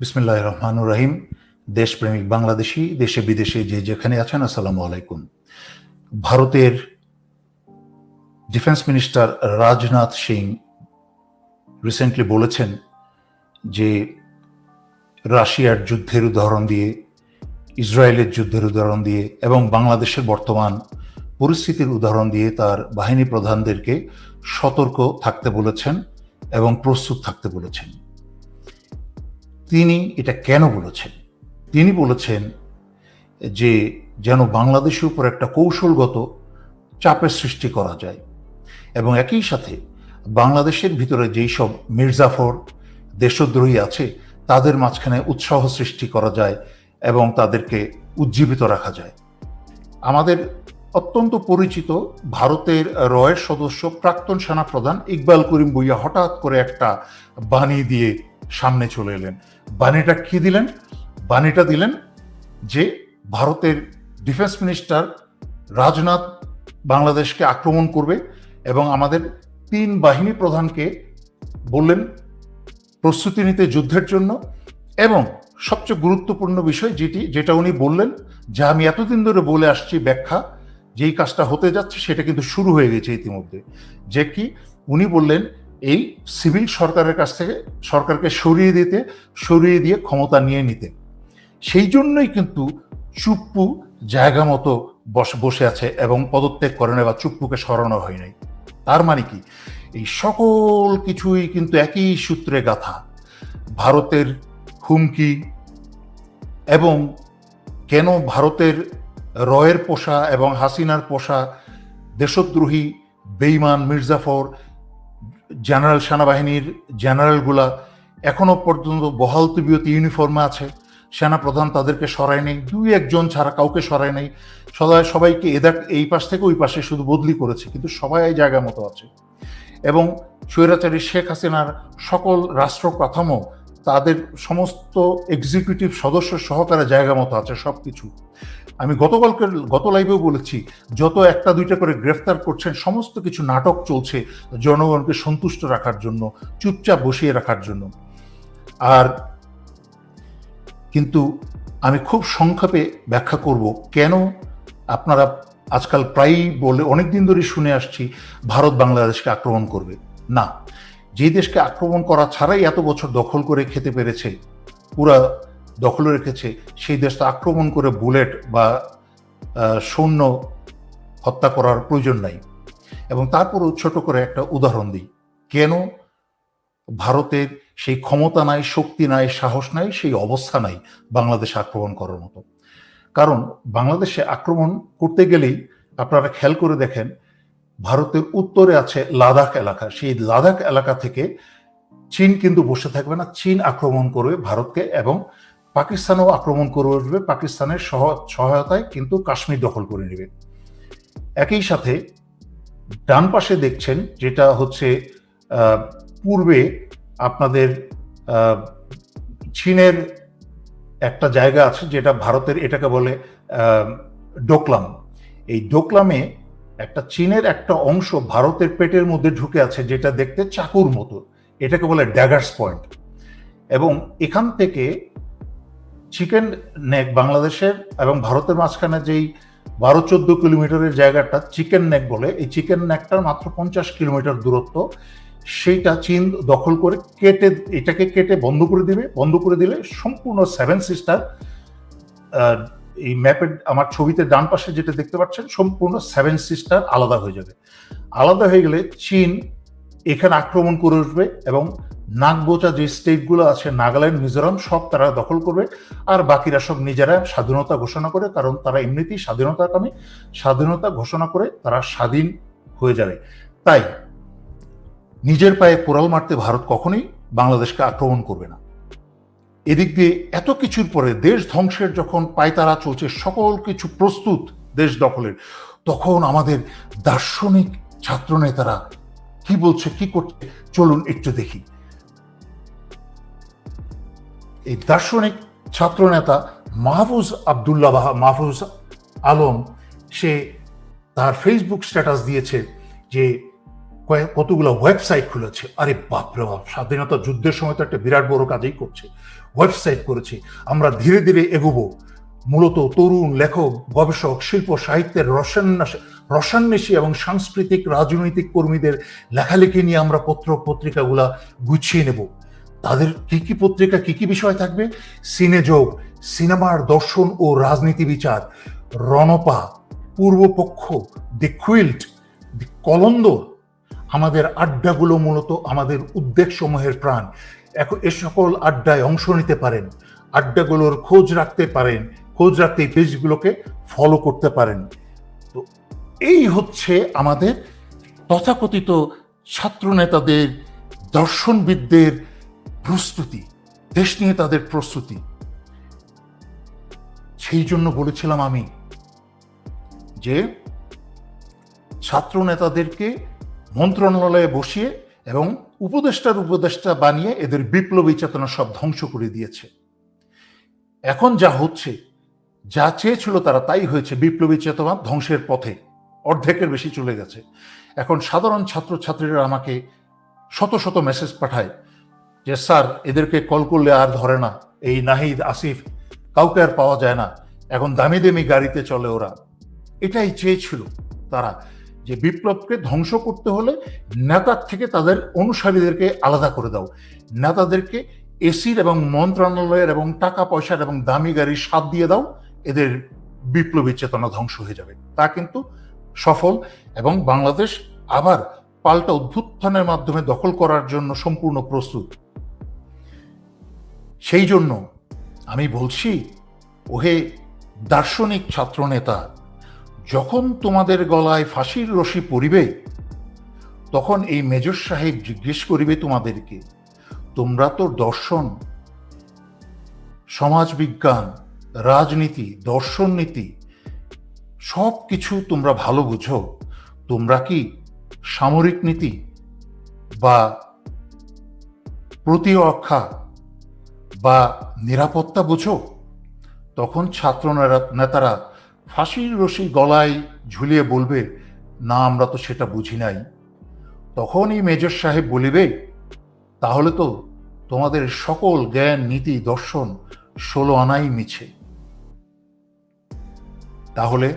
বিসমিল্লাহ রহমানুর রহিম। দেশপ্রেমিক বাংলাদেশি, দেশে বিদেশে যে যেখানে আছেন, আসসালামু আলাইকুম। ভারতের defence minister Rajnath Singh recently বলেছেন যে রাশিয়ার যুদ্ধের উদাহরণ দিয়ে, ইসরায়েলের যুদ্ধের উদাহরণ দিয়ে এবং বাংলাদেশের বর্তমান পরিস্থিতির উদাহরণ দিয়ে তার বাহিনী প্রধানদেরকে সতর্ক থাকতে বলেছেন এবং প্রস্তুত থাকতে বলেছেন। তিনি এটা কেন বলেছেন? তিনি বলেছেন যে যেন বাংলাদেশের উপর একটা কৌশলগত চাপের সৃষ্টি করা যায় এবং একই সাথে বাংলাদেশের ভিতরে যেই সব মির্জাফর দেশদ্রোহী আছে, তাদের মাঝখানে উৎসাহ সৃষ্টি করা যায় এবং তাদেরকে উজ্জীবিত রাখা যায়। আমাদের অত্যন্ত পরিচিত ভারতের রয়ের সদস্য প্রাক্তন সেনাপ্রধান ইকবাল করিম ভুইয়া হঠাৎ করে একটা বাণী দিয়ে সামনে চলে এলেন। বাণীটা কি দিলেন? বাণীটা দিলেন যে ভারতের ডিফেন্স মিনিস্টার রাজনাথ বাংলাদেশকে আক্রমণ করবে এবং আমাদের তিন বাহিনী প্রধানকে বললেন প্রস্তুতি নিতে যুদ্ধের জন্য এবং সবচেয়ে গুরুত্বপূর্ণ বিষয় যেটি, যেটা উনি বললেন যা আমি এতদিন ধরে বলে আসছি ব্যাখ্যা, যেই কাজটা হতে যাচ্ছে সেটা কিন্তু শুরু হয়ে গেছে ইতিমধ্যে। যে কি? উনি বললেন এই সিভিল সরকারের কাছ থেকে সরকারকে সরিয়ে দিতে, সরিয়ে দিয়ে ক্ষমতা নিয়ে নিতে। সেই জন্যই কিন্তু চুপ্পু জায়গা মতো বস, বসে আছে এবং পদত্যাগ করে না বা চুপ্পুকে সরানো হয় নাই। তার মানে কি? এই সকল কিছুই কিন্তু একই সূত্রে গাথা। ভারতের হুমকি এবং কেন ভারতের রয়ের পোষা এবং হাসিনার পোষা দেশদ্রোহী বেইমান মির্জাফর জেনারেল সেনাবাহিনীর জেনারেলগুলা এখনও পর্যন্ত বহাল তবিয়ত ইউনিফর্মে আছে। সেনা প্রধান তাদেরকে সরায় নেই, দুই একজন ছাড়া কাউকে সরায় নেই। সদায় সবাইকে এদের এই পাশ থেকে ওই পাশে শুধু বদলি করেছে, কিন্তু সবাই জায়গা মতো আছে। এবং স্বৈরাচারী শেখ হাসিনার সকল রাষ্ট্র কাঠামো, তাদের সমস্ত এক্সিকিউটিভ সদস্য সহকারে জায়গা মতো আছে সব কিছু আমি গতকালকে, গত লাইভেও বলেছি, যত একটা দুইটা করে গ্রেফতার করছেন, সমস্ত কিছু নাটক চলছে জনগণকে সন্তুষ্ট রাখার জন্য, চুপচাপ বসিয়ে রাখার জন্য। আর কিন্তু আমি খুব সংক্ষেপে ব্যাখ্যা করব, কেন আপনারা আজকাল প্রায়ই বলে অনেক দিন ধরেই শুনে আসছি, ভারত বাংলাদেশকে আক্রমণ করবে। না, যে দেশকে আক্রমণ করা ছাড়াই এত বছর দখল করে খেতে পেরেছে, পুরা দখল রেখেছে, সেই দেশটা আক্রমণ করে বুলেট বা সৈন্য হত্যা করার প্রয়োজন নাই। এবং তারপরও ছোট করে একটা উদাহরণ দিই। কেন ভারতের সেই ক্ষমতা নাই, শক্তি নাই, সাহস নাই, সেই অবস্থা নাই বাংলাদেশে আক্রমণ করার মতো? কারণ বাংলাদেশে আক্রমণ করতে গেলেই আপনারা খেয়াল করে দেখেন, ভারতের উত্তরে আছে লাদাখ এলাকা। সেই লাদাখ এলাকা থেকে চীন কিন্তু বসে থাকবে না। চীন আক্রমণ করবে ভারতকে এবং পাকিস্তানও আক্রমণ করে আসবে পাকিস্তানের সহায়তায় কিন্তু কাশ্মীর দখল করে নেবে। একই সাথে ডান পাশে দেখছেন যেটা হচ্ছে পূর্বে আপনাদের চীনের একটা জায়গা আছে যেটা ভারতের এটাকে বলে ডোকলাম। এই ডোকলামে একটা চীনের একটা অংশ ভারতের পেটের মধ্যে ঢুকে আছে যেটা দেখতে চাকুর মতো। এটাকে বলে ড্যাগার্স পয়েন্ট। এবং এখান থেকে চিকেন নেক বাংলাদেশের এবং ভারতের মাঝখানে যেই বারো চোদ্দ কিলোমিটারের জায়গাটা চিকেন নেক বলে, এই চিকেন নেকটার মাত্র পঞ্চাশ কিলোমিটার দূরত্ব। সেইটা চীন দখল করে কেটে, এটাকে কেটে বন্ধ করে দিবে। বন্ধ করে দিলে সম্পূর্ণ সেভেন সিস্টার এই ম্যাপের আমার ছবিতে ডান পাশে যেটা দেখতে পাচ্ছেন, সম্পূর্ণ সেভেন সিস্টার আলাদা হয়ে যাবে। আলাদা হয়ে গেলে চীন এখানে আক্রমণ করে উঠবে এবং নাগবোচা যে স্টেটগুলো আছে, নাগাল্যান্ড, মিজোরাম, সব তারা দখল করবে। আর বাকিরা সব নিজেরা স্বাধীনতা ঘোষণা করে, কারণ তারা এমনিতেই স্বাধীনতাকামী। স্বাধীনতা ঘোষণা করে তারা স্বাধীন হয়ে যাবে। তাই নিজের পায়ে কোরাল মারতে ভারত কখনোই বাংলাদেশকে আক্রমণ করবে না। এদিক দিয়ে এত কিছুর পরে দেশ ধ্বংসের যখন পায়তারা চলছে, সকল কিছু প্রস্তুত দেশ দখলের, তখন আমাদের দার্শনিক ছাত্রনেতারা কি বলছে, কি করছে, চলুন একটু দেখি। এই দার্শনিক ছাত্রনেতা মাহফুজ আবদুল্লাহ মাহফুজ আলম, সে তার ফেসবুক স্ট্যাটাস দিয়েছে যে কতগুলো ওয়েবসাইট খুলেছে। আরে বাপরে বাপ, স্বাধীনতা যুদ্ধের সময় তো একটা বিরাট বড় কাজই করছে। ওয়েবসাইট করেছে। আমরা ধীরে ধীরে এগোবো। মূলত তরুণ লেখক, গবেষক, শিল্প, সাহিত্যের রসান্যাস রসান্বেষী এবং সাংস্কৃতিক, রাজনৈতিক কর্মীদের লেখালেখি নিয়ে আমরা পত্র পত্রিকাগুলা গুছিয়ে নেব। তাদের কি কি পত্রিকা, কি কি বিষয় থাকবে? সিনেযোগ সিনেমার দর্শন ও রাজনীতি বিচার, রণপা, পূর্বপক্ষ দি কুইল্ট দি কলন্দর, আমাদের আড্ডাগুলো মূলত আমাদের উদ্বেগ সমূহের প্রাণ। এখন এ সকল আড্ডায় অংশ নিতে পারেন, আড্ডাগুলোর খোঁজ রাখতে পারেন, খোঁজ রাখতে এই পেজগুলোকে ফলো করতে পারেন। তো এই হচ্ছে আমাদের তথাকথিত ছাত্র নেতাদের দর্শনবিদদের প্রস্তুতি, দেশ নিয়ে তাদের প্রস্তুতি। সেই জন্য বলেছিলাম আমি যে ছাত্র নেতাদেরকে মন্ত্রণালয়ে বসিয়ে এবং উপদেষ্টার উপদেষ্টা বানিয়ে এদের বিপ্লবী চেতনা সব ধ্বংস করে দিয়েছে। এখন যা হচ্ছে, যা চেয়েছিল তারা তাই হয়েছে, বিপ্লবী চেতনা ধ্বংসের পথে। অর্ধেকের বেশি চলে গেছে। এখন সাধারণ ছাত্রছাত্রীরা আমাকে শত শত মেসেজ পাঠায় যে স্যার এদেরকে কল করলে আর ধরে না। এই নাহিদ, আসিফ, কাউকে আর পাওয়া যায় না। এখন দামি দামি গাড়িতে চলে ওরা। এটাই চেয়েছিল তারা, যে বিপ্লবকে ধ্বংস করতে হলে নেতার থেকে তাদের অনুসারীদেরকে আলাদা করে দাও। নেতাদেরকে এসির এবং মন্ত্রণালয়ের এবং টাকা পয়সার এবং দামি গাড়ির স্বাদ দিয়ে দাও। এদের বিপ্লবী চেতনা ধ্বংস হয়ে যাবে। তা কিন্তু সফল এবং বাংলাদেশ আবার পাল্টা অভ্যুত্থানের মাধ্যমে দখল করার জন্য সম্পূর্ণ প্রস্তুত। সেই জন্য আমি বলছি, ওহে দার্শনিক ছাত্রনেতা, যখন তোমাদের গলায় ফাঁসির রশি পড়িবে তখন এই মেজর সাহেব জিজ্ঞেস করিবে তোমাদেরকে, তোমরা তো দর্শন, সমাজবিজ্ঞান, রাজনীতি দর্শন নীতি সব কিছু তোমরা ভালো বুঝো, তোমরা কি সামরিক নীতি বা প্রতিরক্ষা বা নিরাপত্তা বোঝো। তখন ছাত্র নেতারা ফাঁসির রশি গলায় ঝুলিয়ে বলবে, না, আমরা তো সেটা বুঝি নাই। তখনই মেজর সাহেব বলিবে, তাহলে তো তোমাদের সকল জ্ঞান, নীতি, দর্শন ষোলো আনাই মিছে। তাহলে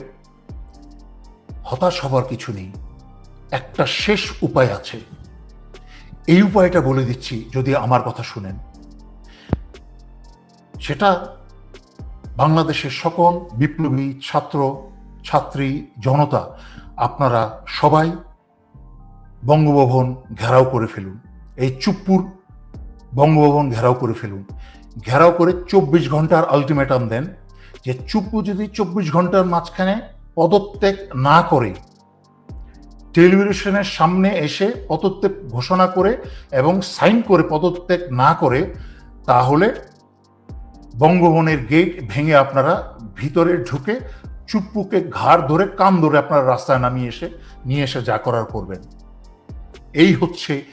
হতাশ হবার কিছু নেই। একটা শেষ উপায় আছে। এই উপায়টা বলে দিচ্ছি, যদি আমার কথা শুনেন। সেটা বাংলাদেশের সকল বিপ্লবী ছাত্র, ছাত্রী, জনতা, আপনারা সবাই বঙ্গভবন ঘেরাও করে ফেলুন। এই চুপ্পুর বঙ্গভবন ঘেরাও করে ফেলুন। ঘেরাও করে চব্বিশ ঘণ্টার আলটিমেটাম দেন যে চুপ্পু যদি চব্বিশ ঘণ্টার মাঝখানে পদত্যাগ না করে, টেলিভিশনের সামনে এসে পদত্যাগ ঘোষণা করে এবং সাইন করে পদত্যাগ না করে, তাহলে বঙ্গভবনের গেট ভেঙে আপনারা ভিতরে ঢুকে চুপ্পুকে ঘাড় ধরে কাম ধরে আপনারা রাস্তায় নামিয়ে এসে, নিয়ে এসে যা করার করবেন। এই হচ্ছে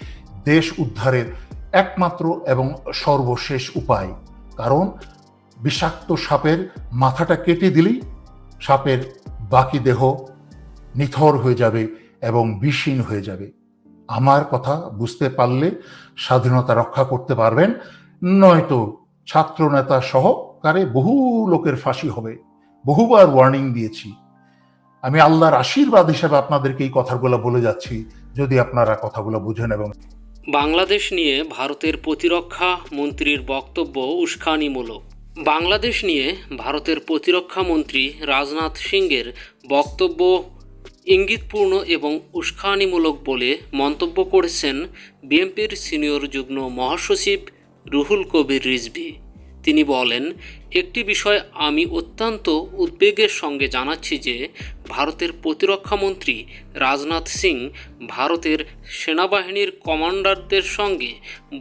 দেশ উদ্ধারের একমাত্র এবং সর্বশেষ উপায়। কারণ বিষাক্ত সাপের মাথাটা কেটে দিলেই সাপের বাকি দেহ নিথর হয়ে যাবে এবং বিষহীন হয়ে যাবে। আমার কথা বুঝতে পারলে স্বাধীনতা রক্ষা করতে পারবেন, নয়তো ছাত্র নেতা সহকারে বহু লোকের ফাঁসি হবে। বহুবার ওয়ার্নিং দিয়েছি। আমি আল্লাহর আশীর্বাদ হিসেবে আপনাদেরকে এই কথাগুলো বলে যাচ্ছি, যদি আপনারা কথাগুলো বুঝেন এবং বাংলাদেশ নিয়ে ভারতের প্রতিরক্ষা মন্ত্রীর বক্তব্য উস্কানিমূলক। বাংলাদেশ নিয়ে ভারতের প্রতিরক্ষা মন্ত্রী রাজনাথ সিংয়ের বক্তব্য ইঙ্গিতপূর্ণ এবং উস্কানিমূলক বলে মন্তব্য করেছেন বিএনপির সিনিয়র যুগ্ম মহাসচিব রুহুল কবির রিজভি। তিনি বলেন, একটি বিষয় আমি অত্যন্ত উদ্বেগের সঙ্গে জানাচ্ছি যে, ভারতের প্রতিরক্ষামন্ত্রী রাজনাথ সিং ভারতের সেনাবাহিনীর কমান্ডারদের সঙ্গে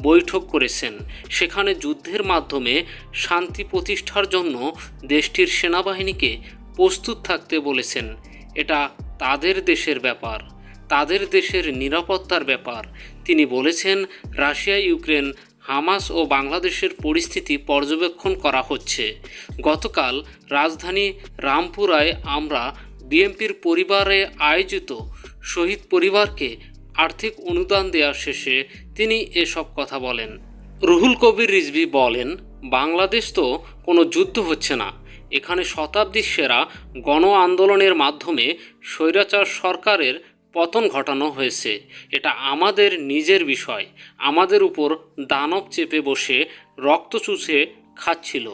বৈঠক করেছেন। সেখানে যুদ্ধের মাধ্যমে শান্তি প্রতিষ্ঠার জন্য দেশটির সেনাবাহিনীকে প্রস্তুত থাকতে বলেছেন। এটা তাদের দেশের ব্যাপার, তাদের দেশের নিরাপত্তার ব্যাপার। তিনি বলেছেন, রাশিয়া, ইউক্রেন হামাস ও বাংলাদেশের পরিস্থিতি পর্যবেক্ষণ করা হচ্ছে। গতকাল রাজধানী রামপুরায় আমরা বিএনপির পরিবারে আয়োজিত শহীদ পরিবারকে আর্থিক অনুদান দেওয়ার শেষে তিনি এসব কথা বলেন। রুহুল কবির রিজভি বলেন, বাংলাদেশ তো কোনো যুদ্ধ হচ্ছে না। এখানে শতাব্দীর সেরা গণ আন্দোলনের মাধ্যমে স্বৈরাচার সরকারের পতন ঘটানো হয়েছে। এটা আমাদের নিজের বিষয়। আমাদের উপর দানব চেপে বসে রক্ত চুষে খাচ্ছিল।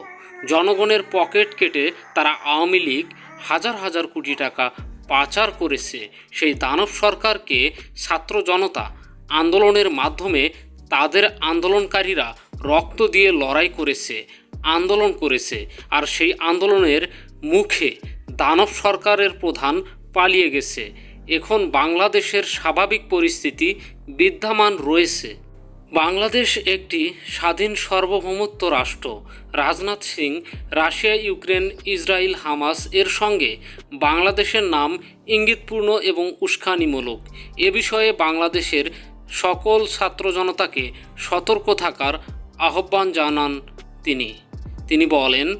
জনগণের পকেট কেটে তারা আওয়ামী লীগ হাজার হাজার কোটি টাকা পাচার করেছে। সেই দানব সরকারকে ছাত্র জনতা আন্দোলনের মাধ্যমে তাদের আন্দোলনকারীরা রক্ত দিয়ে লড়াই করেছে, আন্দোলন করেছে আর সেই আন্দোলনের মুখে দানব সরকারের প্রধান পালিয়ে গেছে। এখন বাংলাদেশের স্বাভাবিক পরিস্থিতি বিদ্যমান রয়েছে। বাংলাদেশ একটি স্বাধীন সার্বভৌমত্ব রাষ্ট্র। Rajnath Singh, Russia, Ukraine, Israel, Hamas এর সঙ্গে বাংলাদেশের নাম ইঙ্গিতপূর্ণ এবং উস্কানিমূলক। এ বিষয়ে বাংলাদেশের সকল ছাত্র জনতাকে সতর্ক থাকার আহ্বান জানান তিনি। তিনি বলেন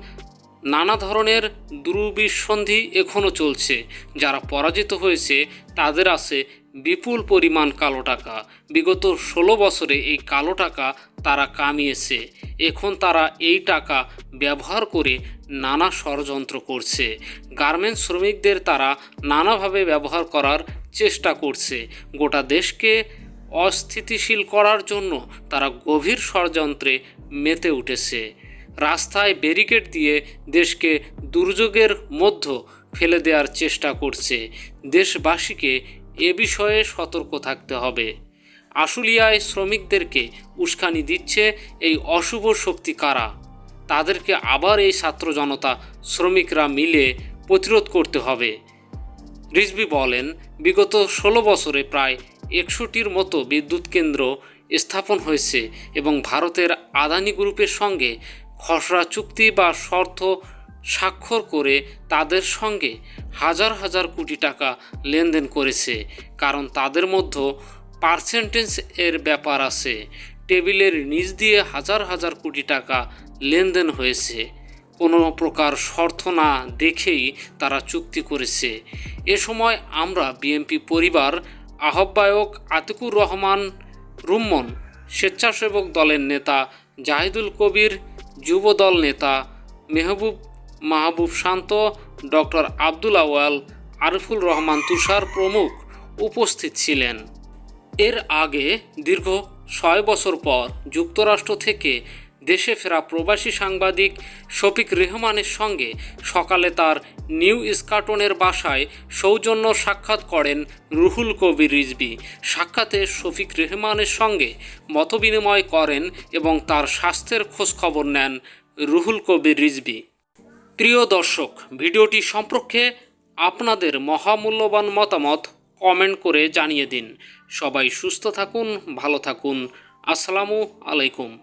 নানা ধরনের দুর্বিসন্ধি এখনও চলছে। যারা পরাজিত হয়েছে, তাদের আছে বিপুল পরিমাণ কালো টাকা। বিগত ষোলো বছরে এই কালো টাকা তারা কামিয়েছে। এখন তারা এই টাকা ব্যবহার করে নানা ষড়যন্ত্র করছে। গার্মেন্টস শ্রমিকদের তারা নানাভাবে ব্যবহার করার চেষ্টা করছে। গোটা দেশকে অস্থিতিশীল করার জন্য তারা গভীর ষড়যন্ত্রে মেতে উঠেছে। রাস্তায় ব্যারিকেড দিয়ে দেশকে দুর্যোগের মধ্য ফেলে দেওয়ার চেষ্টা করছে। দেশবাসীকে এ বিষয়ে সতর্ক থাকতে হবে। আশুলিয়ায় শ্রমিকদেরকে উস্কানি দিচ্ছে এই অশুভ শক্তি কারা? তাদেরকে আবার এই ছাত্র জনতা শ্রমিকরা মিলে প্রতিরোধ করতে হবে। রিজবি বলেন, বিগত ষোলো বছরে প্রায় একশোটির মতো বিদ্যুৎ কেন্দ্র স্থাপন হয়েছে এবং ভারতের আদানি গ্রুপের সঙ্গে খসড়া চুক্তি বা শর্ত স্বাক্ষর করে তাদের সঙ্গে হাজার হাজার কোটি টাকা লেনদেন করেছে, কারণ তাদের মধ্যে পার্সেন্টেজ এর ব্যাপার আছে। টেবিলের নিচ দিয়ে হাজার হাজার কোটি টাকা লেনদেন হয়েছে। কোনো প্রকার শর্ত না দেখেই তারা চুক্তি করেছে। এ সময় আমরা বিএনপি পরিবার, আহ্বায়ক আতিকুর রহমান রুম্মন, স্বেচ্ছাসেবক দলের নেতা জাহিদুল কবির যুবদল নেতা মেহবুব মাহবুব শান্ত, ডক্টর আব্দুল আওয়াল আরিফুল রহমান তুষার প্রমুখ উপস্থিত ছিলেন। এর আগে দীর্ঘ ছয় বছর পর যুক্তরাষ্ট্র থেকে দেশে ফেরা প্রবাসী সাংবাদিক শফিক রেহমানের সঙ্গে সকালে তার নিউ স্কাটনের বাসায় সৌজন্য সাক্ষাৎ করেন রুহুল কবির রিজবি সাক্ষাতে শফিক রেহমানের সঙ্গে মতবিনিময় করেন এবং তার স্বাস্থ্যের খোঁজখবর নেন রুহুল কবির রিজবি প্রিয় দর্শক, ভিডিওটি সম্পর্কে আপনাদের মহামূল্যবান মতামত কমেন্ট করে জানিয়ে দিন। সবাই সুস্থ থাকুন, ভালো থাকুন। আসসালামু আলাইকুম।